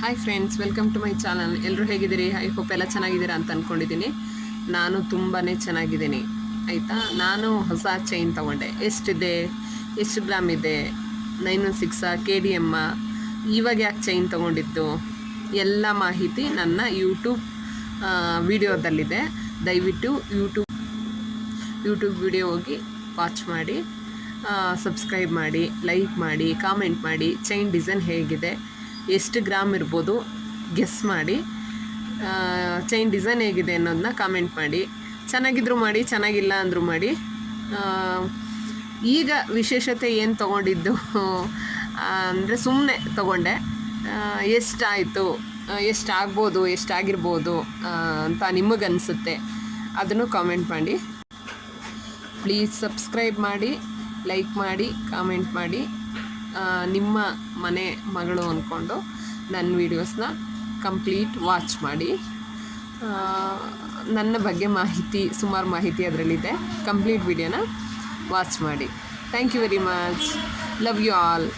Hi friends welcome to my channel ಎಲ್ಲರೂ ಹೇಗಿದ್ದೀರಿ? I hope ಎಲ್ಲ ಚೆನ್ನಾಗಿದ್ದೀರಾ ಅಂತ ಅಂದ್ಕೊಂಡಿದ್ದೀನಿ ನಾನು ತುಂಬಾ ಚೆನ್ನಾಗಿದ್ದೀನಿ. ಆಯಿತಾ? ನಾನು ಹೊಸ ಚೈನ್ ತೊಗೊಂಡೆ. ಎಷ್ಟಿದೆ? ಎಷ್ಟು ಗ್ರಾಮ್ ಇದೆ? ನೈನ್ ಒನ್ ಸಿಕ್ಸಾ ಕೆ ಡಿ ಎಮ್ಮ ಇವಾಗ ಯಾಕೆ ಚೈನ್ ತೊಗೊಂಡಿದ್ದು? ಎಲ್ಲ ಮಾಹಿತಿ ನನ್ನ ಯೂಟ್ಯೂಬ್ ವಿಡಿಯೋದಲ್ಲಿದೆ. ದಯವಿಟ್ಟು ಯೂಟ್ಯೂಬ್ ಯೂಟ್ಯೂಬ್ ವಿಡಿಯೋ ಹೋಗಿ ವಾಚ್ ಮಾಡಿ ಸಬ್ಸ್ಕ್ರೈಬ್ ಮಾಡಿ ಲೈಕ್ ಮಾಡಿ ಕಾಮೆಂಟ್ ಮಾಡಿ ಚೈನ್ ಡಿಸೈನ್ ಹೇಗಿದೆ? ಎಷ್ಟು ಗ್ರಾಮ್ ಇರ್ಬೋದು ಗೆಸ್ ಮಾಡಿ ಚೈನ್ ಡಿಸೈನ್ ಹೇಗಿದೆ ಅನ್ನೋದನ್ನ ಕಾಮೆಂಟ್ ಮಾಡಿ. ಚೆನ್ನಾಗಿದ್ರು ಮಾಡಿ, ಚೆನ್ನಾಗಿಲ್ಲ ಅಂದರೂ ಮಾಡಿ. ಈಗ ವಿಶೇಷತೆ ಏನು ತೊಗೊಂಡಿದ್ದು? ಅಂದರೆ ಸುಮ್ಮನೆ ತೊಗೊಂಡೆ. ಎಷ್ಟಾಯಿತು? ಎಷ್ಟಾಗ್ಬೋದು, ಎಷ್ಟಾಗಿರ್ಬೋದು ಅಂತ ನಿಮಗನ್ಸುತ್ತೆ. ಅದನ್ನು ಕಾಮೆಂಟ್ ಮಾಡಿ. ಪ್ಲೀಸ್ ಸಬ್ಸ್ಕ್ರೈಬ್ ಮಾಡಿ ಲೈಕ್ ಮಾಡಿ ಕಾಮೆಂಟ್ ಮಾಡಿ. ನಿಮ್ಮ ಮನೆ ಮಗಳು ಅಂದ್ಕೊಂಡು ನನ್ನ ವೀಡಿಯೋಸ್ನ ಕಂಪ್ಲೀಟ್ ವಾಚ್ ಮಾಡಿ. ನನ್ನ ಬಗ್ಗೆ ಮಾಹಿತಿ, ಸುಮಾರು ಮಾಹಿತಿ ಅದರಲ್ಲಿದೆ. ಕಂಪ್ಲೀಟ್ ವಿಡಿಯೋನ ವಾಚ್ ಮಾಡಿ. Thank you very much love you all